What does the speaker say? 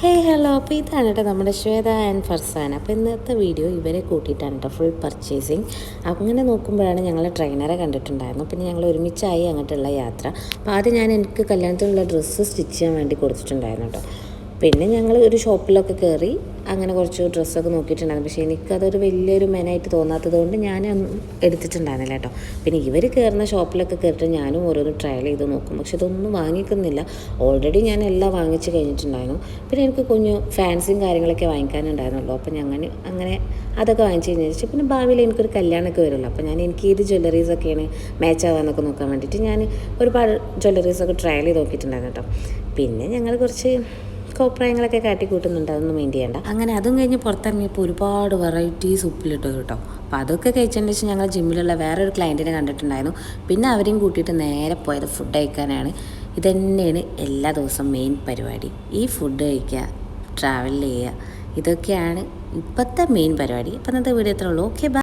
ഹേ hello അപ്പോൾ ഇതാണ് കേട്ടോ നമ്മുടെ ശ്വേത ആൻഡ് ഫർസാൻ അപ്പോൾ ഇന്നത്തെ വീഡിയോ ഇവരെ കൂട്ടിയിട്ടാണ് കേട്ടോ ഫുൾ പർച്ചേസിങ് അങ്ങനെ നോക്കുമ്പോഴാണ് ഞങ്ങൾ ട്രെയിനറെ കണ്ടിട്ടുണ്ടായിരുന്നു പിന്നെ ഞങ്ങൾ ഒരുമിച്ചായി അങ്ങോട്ടുള്ള യാത്ര. അപ്പോൾ ആദ്യം ഞാൻ എനിക്ക് കല്യാണത്തിനുള്ള ഡ്രസ്സ് സ്റ്റിച്ച് ചെയ്യാൻ വേണ്ടി കൊടുത്തിട്ടുണ്ടായിരുന്നു കേട്ടോ. പിന്നെ ഞങ്ങൾ ഒരു ഷോപ്പിലൊക്കെ കയറി അങ്ങനെ കുറച്ച് ഡ്രസ്സൊക്കെ നോക്കിയിട്ടുണ്ടായിരുന്നു. പക്ഷേ എനിക്കതൊരു വലിയൊരു മെനായിട്ട് തോന്നാത്തത് കൊണ്ട് ഞാൻ എടുത്തിട്ടുണ്ടായിരുന്നില്ല കേട്ടോ. പിന്നെ ഇവർ കയറുന്ന ഷോപ്പിലൊക്കെ കയറിയിട്ട് ഞാനും ഓരോന്ന് ട്രയൽ ചെയ്ത് നോക്കും. പക്ഷെ ഇതൊന്നും വാങ്ങിക്കുന്നില്ല. ഓൾറെഡി ഞാൻ എല്ലാം വാങ്ങിച്ച് കഴിഞ്ഞിട്ടുണ്ടായിരുന്നു. പിന്നെ എനിക്ക് കുഞ്ഞു ഫാൻസിയും കാര്യങ്ങളൊക്കെ വാങ്ങിക്കാനുണ്ടായിരുന്നുള്ളൂ. അപ്പോൾ ഞങ്ങൾ അങ്ങനെ അതൊക്കെ വാങ്ങിച്ച് കഴിഞ്ഞാൽ പിന്നെ ഭാവിയിൽ എനിക്കൊരു കല്യാണമൊക്കെ വരുമല്ലോ. അപ്പോൾ ഞാൻ എനിക്ക് ഏത് ജ്വല്ലറീസൊക്കെയാണ് മാച്ച് ആവാന്നൊക്കെ നോക്കാൻ വേണ്ടിയിട്ട് ഞാൻ ഒരുപാട് ജ്വല്ലറീസൊക്കെ ട്രയൽ ചെയ്ത് നോക്കിയിട്ടുണ്ടായിരുന്നു കേട്ടോ. പിന്നെ ഞങ്ങൾ കുറച്ച് കോപ്രായങ്ങളൊക്കെ കാട്ടിക്കൂട്ടുന്നുണ്ട് അതൊന്നും മൈൻഡ് ചെയ്യണ്ട. അങ്ങനെ അതും കഴിഞ്ഞ് പുറത്തിറങ്ങിയപ്പോൾ ഒരുപാട് വെറൈറ്റീസ് ഉപ്പിലിട്ടു കേട്ടോ. അപ്പോൾ അതൊക്കെ കഴിച്ചതിന് ശേഷം ഞങ്ങൾ ജിമ്മിലുള്ള വേറൊരു ക്ലയന്റിനെ കണ്ടിട്ടുണ്ടായിരുന്നു. പിന്നെ അവരെയും കൂട്ടിയിട്ട് നേരെ പോയത് ഫുഡ് കഴിക്കാനാണ്. ഇതന്നെയാണ് എല്ലാ ദിവസവും മെയിൻ പരിപാടി. ഈ ഫുഡ് കഴിക്കുക ട്രാവൽ ചെയ്യുക ഇതൊക്കെയാണ് ഇപ്പോഴത്തെ മെയിൻ പരിപാടി. അപ്പം ഇന്നത്തെ വീഡിയോ എത്ര ഉള്ളൂ. Okay bye